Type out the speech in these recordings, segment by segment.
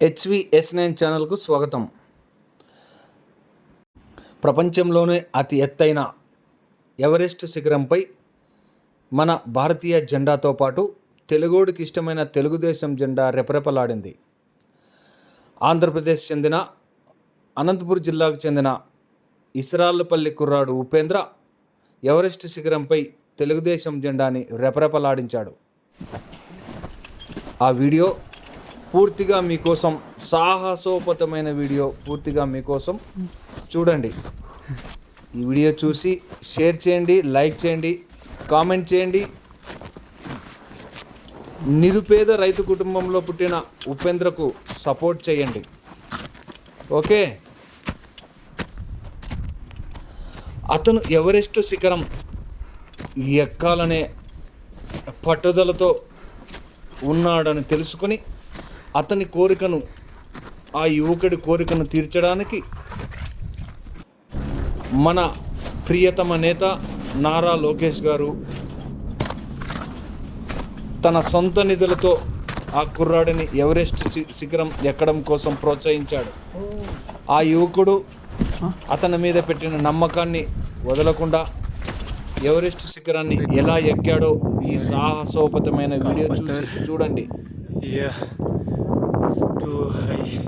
HVS nine ఛానల్కు స్వాగతం. ప్రపంచంలోనే అతి ఎత్తైన ఎవరెస్ట్ శిఖరంపై మన భారతీయ జెండాతో పాటు తెలుగోడికి ఇష్టమైన తెలుగుదేశం జెండా రెపరెపలాడింది. ఆంధ్రప్రదేశ్ చెందిన అనంతపురం జిల్లాకు చెందిన ఇస్రాళ్ళపల్లి కుర్రాడు ఉపేంద్ర ఎవరెస్ట్ శిఖరంపై తెలుగుదేశం జెండాని రెపరెపలాడించాడు. ఆ వీడియో పూర్తిగా మీకోసం సాహసోపతమైన వీడియో పూర్తిగా మీకోసం చూడండి. ఈ వీడియో చూసి షేర్ చేయండి లైక్ చేయండి కామెంట్ చేయండి. నిరుపేద రైతు కుటుంబంలో పుట్టిన ఉపేంద్రకు సపోర్ట్ చేయండి. ఓకే? అతను ఎవరెస్ట్ శిఖరం ఎక్కాలనే పట్టుదలతో ఉన్నాడని తెలుసుకొని అతని కోరికను ఆ యువకుడి కోరికను తీర్చడానికి మన ప్రియతమ నేత నారా లోకేష్ గారు తన సొంత నిధులతో ఆ కుర్రాడిని ఎవరెస్ట్ శిఖరం ఎక్కడం కోసం ప్రోత్సహించాడు. ఆ యువకుడు అతని మీద పెట్టిన నమ్మకాన్ని వదలకుండా ఎవరెస్ట్ శిఖరాన్ని ఎలా ఎక్కాడో ఈ సాహసోపతమైన వీడియో చూసి చూడండి. Too high.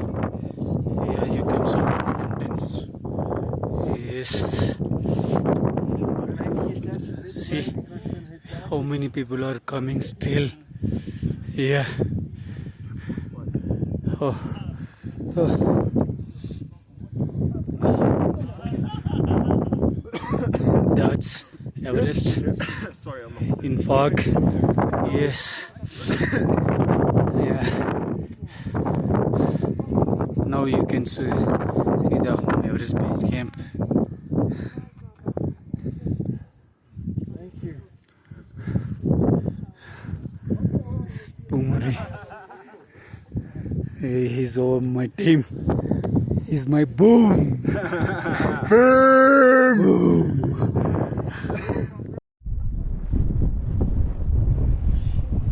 Yeah, you can see mountains. Yes. See how many people are coming still. Yeah. Oh. oh. That's Everest. Sorry, I'm in fog. Yes. yeah. Now you can see, see the Everest Base Camp. Thank you. Hey, he's all my team. He's my boom. boom.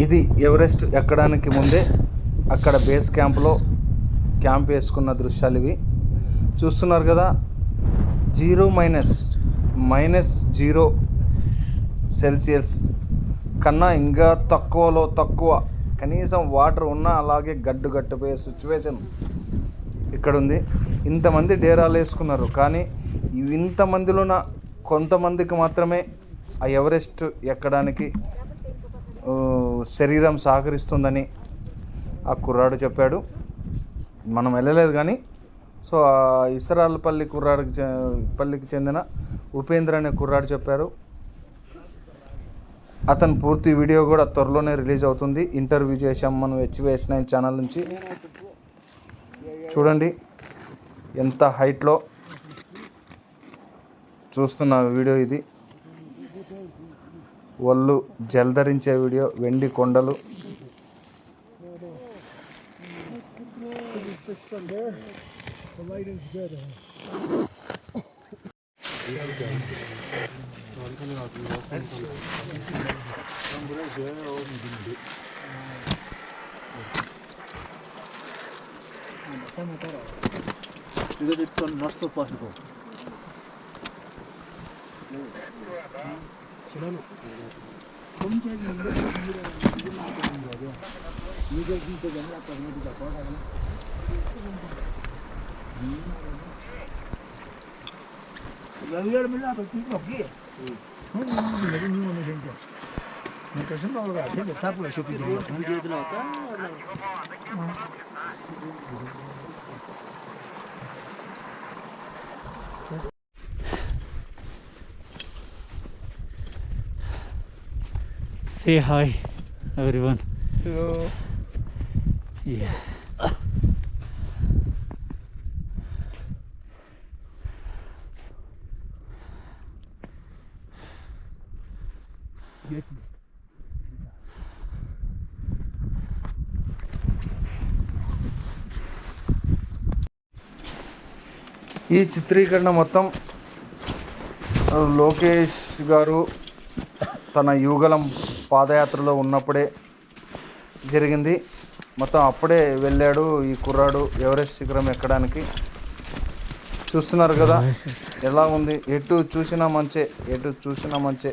ఇది Everest ఎక్కడానికి ముందే అక్కడ base క్యాంప్లో camp వేసుకున్న దృశ్యాలు ఇవి. చూస్తున్నారు కదా zero minus minus zero Celsius. కన్నా ఇంకా తక్కువలో తక్కువ. కనీసం వాటర్ ఉన్నా అలాగే గడ్డు గట్టుపోయే సిచ్యువేషన్ ఇక్కడ ఉంది ఇంతమంది డేరాలు వేసుకున్నారు. కానీ ఇంతమందిలో ఇంతమందిలోన కొంతమందికి మాత్రమే ఆ ఎవరెస్ట్ ఎక్కడానికి శరీరం సహకరిస్తుందని ఆ కుర్రాడు చెప్పాడు. మనం వెళ్ళలేదు కానీ సో ఇసరాలపల్లి కుర్రాడికి చె- పల్లికి చెందిన ఉపేంద్ర అనే కుర్రాడు చెప్పారు. అతను పూర్తి వీడియో కూడా త్వరలోనే రిలీజ్ అవుతుంది. ఇంటర్వ్యూ చేశాం మనం హెచ్విఎస్ నైన్ ఛానల్ నుంచి. చూడండి ఎంత హైట్లో చూస్తున్న వీడియో ఇది. ఒళ్ళు జలధరించే వీడియో వెండి కొండలు. from there, the lighting's good. Because it's not so possible. 검색이 이게 무기라는 게 이게 무기라는 거죠. 이게 진짜 연락도 안 해도 다 걸어가나? Say hi, everyone. Hello. Yeah. ఈ చిత్రీకరణ మొత్తం లోకేష్ గారు తన యుగలం పాదయాత్రలో ఉన్నప్పుడే జరిగింది. మొత్తం అప్పుడే వెళ్ళాడు ఈ కుర్రాడు ఎవరెస్ట్ శిఖరం ఎక్కడానికి. చూస్తున్నారు కదా ఎలా ఉంది? ఎటు చూసినా మంచే ఎటు చూసినా మంచే.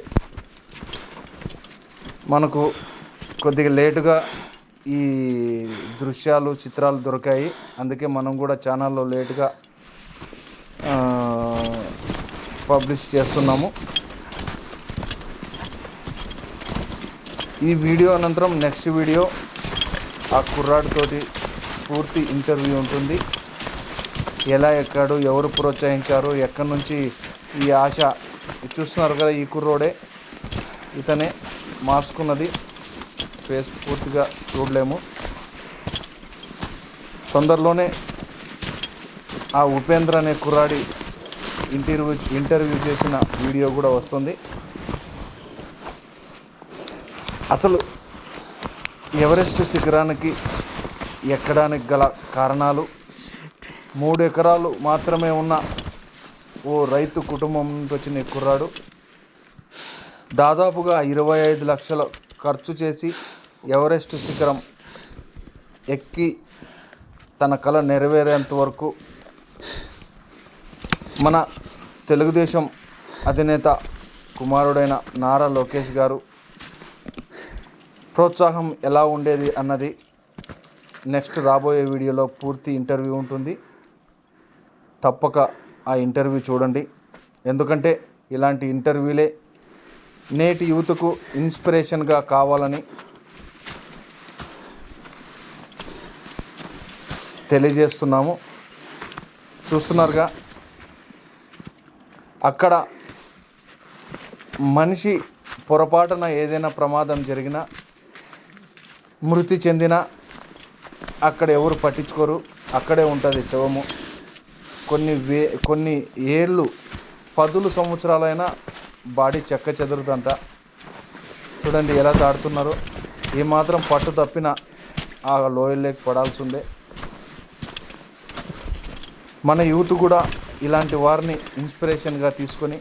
మనకు కొద్దిగా లేటుగా ఈ దృశ్యాలు చిత్రాలు దొరికాయి. అందుకే మనం కూడా ఛానల్లో లేటుగా పబ్లిష్ చేస్తున్నాము. ఈ వీడియో అనంతరం నెక్స్ట్ వీడియో ఆ కుర్రాడితోటి పూర్తి ఇంటర్వ్యూ ఉంటుంది. ఎలా ఎక్కాడు ఎవరు ప్రోత్సహించారు ఎక్కడి నుంచి ఈ ఆశ? చూస్తున్నారు కదా ఈ కుర్రోడే. ఇతనే మాస్క్ ఉన్నది ఫేస్ పూర్తిగా చూడలేము. తొందరలోనే ఆ ఉపేంద్ర అనే కుర్రాడి ఇంటర్వ్యూ ఇంటర్వ్యూ చేసిన వీడియో కూడా వస్తుంది. అసలు ఎవరెస్ట్ శిఖరానికి ఎక్కడానికి గల కారణాలు? మూడు ఎకరాలు మాత్రమే ఉన్న ఓ రైతు కుటుంబం నుంచి వచ్చిన కుర్రాడు దాదాపుగా ఇరవై ఐదు లక్షల ఖర్చు చేసి ఎవరెస్ట్ శిఖరం ఎక్కి తన కళ నెరవేరేంత వరకు మన తెలుగుదేశం అధినేత కుమారుడైన నారా లోకేష్ గారు ప్రోత్సాహం ఎలా ఉండేది అన్నది నెక్స్ట్ రాబోయే వీడియోలో పూర్తి ఇంటర్వ్యూ ఉంటుంది. తప్పక ఆ ఇంటర్వ్యూ చూడండి. ఎందుకంటే ఇలాంటి ఇంటర్వ్యూలే నేటి యూత్కు ఇన్స్పిరేషన్గా కావాలని తెలియజేస్తున్నాము. చూస్తున్నారుగా అక్కడ మనిషి పొరపాటున ఏదైనా ప్రమాదం జరిగినా మృతి చెందిన అక్కడ ఎవరు పట్టించుకోరు. అక్కడే ఉంటుంది శవము. కొన్ని వే కొన్ని ఏళ్ళు పదులు సంవత్సరాలైనా బాడీ చెక్క చెదురుదంట. చూడండి ఎలా తాడుతున్నారో. ఏమాత్రం పట్టు తప్పిన ఆ లోయల్లోకి పడాల్సిందే మన యూత్ కూడా ఇలాంటి వారిని ఇన్స్పిరేషన్గా తీసుకొని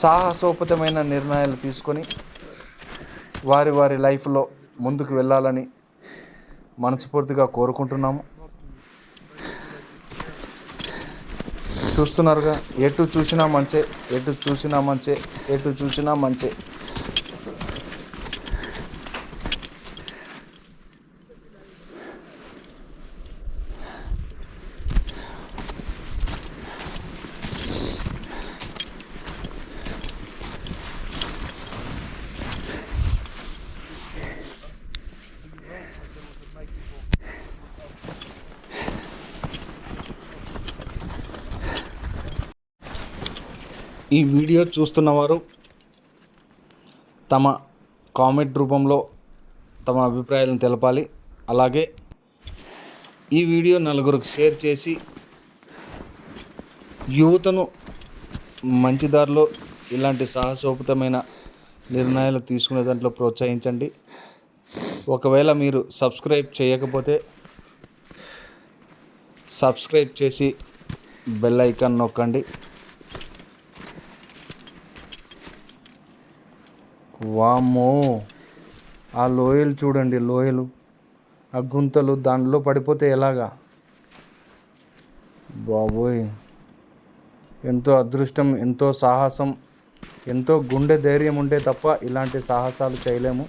సాహసోపతమైన నిర్ణయాలు తీసుకొని వారి వారి లైఫ్లో ముందుకు వెళ్ళాలని మనస్ఫూర్తిగా కోరుకుంటున్నాము. చూస్తున్నారుగా ఎటు చూసినా మంచే ఎటు చూసినా మంచే ఎటు చూసినా మంచే. ఈ వీడియో చూస్తున్నవారు తమ కామెంట్ రూపంలో తమ అభిప్రాయాలను తెలపాలి. అలాగే ఈ వీడియో నలుగురికి షేర్ చేసి యువతను మంచి దారిలో ఇలాంటి సాహసోపతమైన నిర్ణయాలు తీసుకునే దాంట్లో ప్రోత్సహించండి. ఒకవేళ మీరు సబ్స్క్రైబ్ చేయకపోతే సబ్స్క్రైబ్ చేసి బెల్ ఐకాన్ నొక్కండి. వామ్మో. ఆ లోయలు చూడండి లోయలు. ఆ గుంతలు దాంట్లో పడిపోతే ఎలాగా? బాబోయ్. ఎంతో అదృష్టం ఎంతో సాహసం ఎంతో గుండె ధైర్యం ఉంటే తప్ప ఇలాంటి సాహసాలు చేయలేము.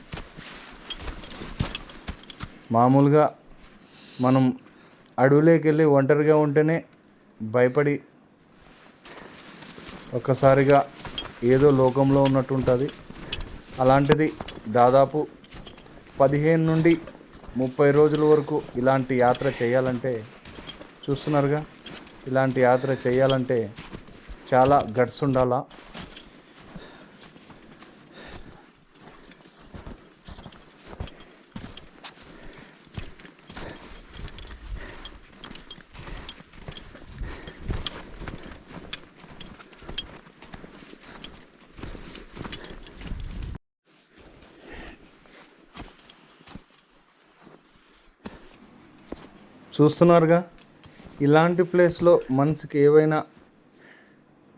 మామూలుగా మనం అడవులోకి వెళ్ళి ఒంటరిగా ఉంటేనే భయపడి ఒక్కసారిగా ఏదో లోకంలో ఉన్నట్టు ఉంటుంది అలాంటిది దాదాపు పదిహేను నుండి ముప్పై రోజుల వరకు ఇలాంటి యాత్ర చేయాలంటే చూస్తున్నారుగా ఇలాంటి యాత్ర చేయాలంటే చాలా గట్స్ ఉండాలా? చూస్తున్నారుగా? ఇలాంటి ప్లేస్లో మనసుకి ఏవైనా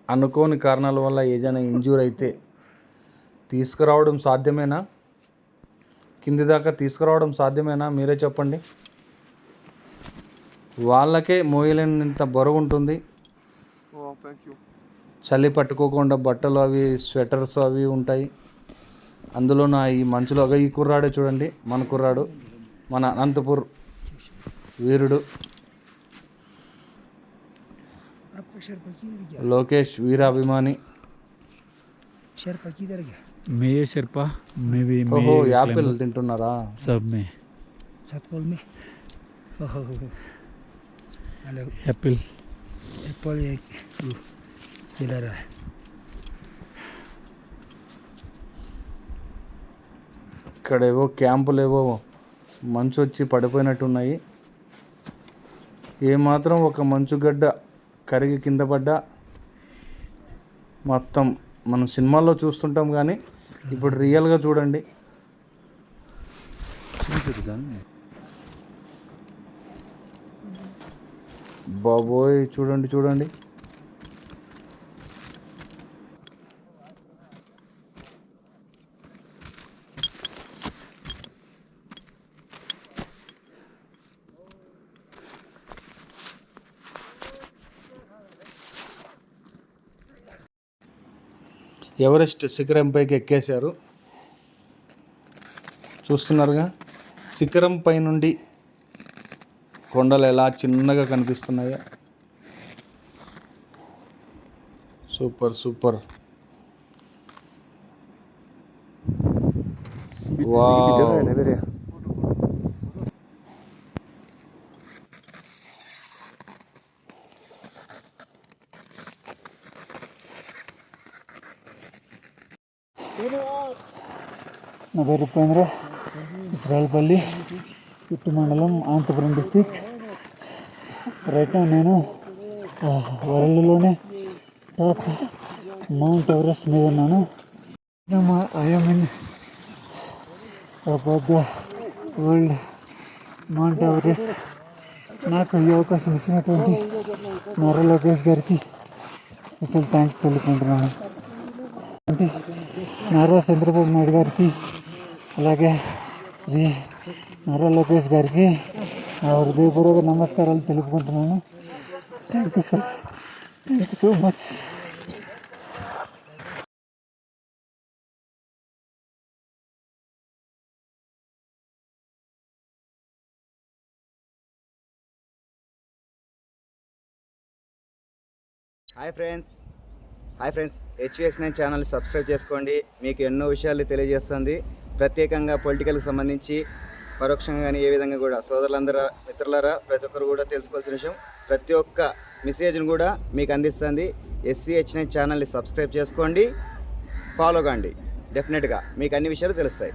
అనుకోని కారణాల వల్ల ఏదైనా ఇంజూర్ అయితే తీసుకురావడం సాధ్యమేనా? కింది దాకా తీసుకురావడం సాధ్యమేనా? మీరే చెప్పండి. వాళ్ళకే మోయలేనంత బరువు ఉంటుంది. చలి పట్టుకోకుండా బట్టలు అవి స్వెటర్స్ అవి ఉంటాయి. అందులో నా ఈ మంచులో ఈ కుర్రాడే చూడండి మన కుర్రాడు మన అనంతపూర్ వీరుడు. లోకేష్ వీరాభిమాని. మే శర్పా మేబీ ఓహో యాపిల్ తింటున్నారా? సబ్ మే. సత్కోల్ మే హలో. యాపిల్. ఇక్కడ ఏవో ఇక్కడేవో క్యాంపులేవో మంచు వచ్చి పడిపోయినట్టున్నాయి. ఏమాత్రం ఒక మంచుగడ్డ కరిగి కింద పడ్డా మొత్తం మనం సినిమాల్లో చూస్తుంటాం కానీ ఇప్పుడు రియల్గా చూడండి. బాబోయ్ చూడండి చూడండి. ఎవరెస్ట్ శిఖరంపైకి ఎక్కేశారు? చూస్తున్నారుగా. శిఖరం పై నుండి కొండలు ఎలా చిన్నగా కనిపిస్తున్నాయో. Super super. వావ్. నా పేరు ఉపేంద్ర ఇస్రాయల్పల్లి ఇట్టు మండలం అనంతపురం డిస్టిక్ రైట్ నౌ నేను ఆ, వరల్డ్లోనే టాప్ మౌంట్ ఎవరెస్ట్ మీద ఉన్నాను I'm in top of the world Mount Everest నాకు ఈ అవకాశం ఇచ్చినటువంటి నారా లోకేష్ గారికి స్పెషల్ థ్యాంక్స్ తెలుపుకుంటున్నాను అంటే నారా చంద్రబాబు నాయుడు గారికి అలాగే శ్రీ నారా లోకేష్ గారికి నా హృదయపూర్వక నమస్కారాలు తెలుపుకుంటున్నాను. Thank you sir thank you so much hi friends hi friends HVS nine channel subscribe చేసుకోండి. మీకు ఎన్నో విషయాలు తెలియజేస్తుంది. ప్రత్యేకంగా పొలిటికల్కి సంబంధించి పరోక్షంగా కానీ ఏ విధంగా కూడా సోదరులందరూ ఇతరులరా ప్రతి ఒక్కరు కూడా తెలుసుకోవాల్సిన విషయం. ప్రతి ఒక్క మెసేజ్ను కూడా మీకు అందిస్తుంది. ఎస్సీహెచ్ ఛానల్ని సబ్స్క్రైబ్ చేసుకోండి. ఫాలో కాండి. డెఫినెట్గా మీకు అన్ని విషయాలు తెలుస్తాయి.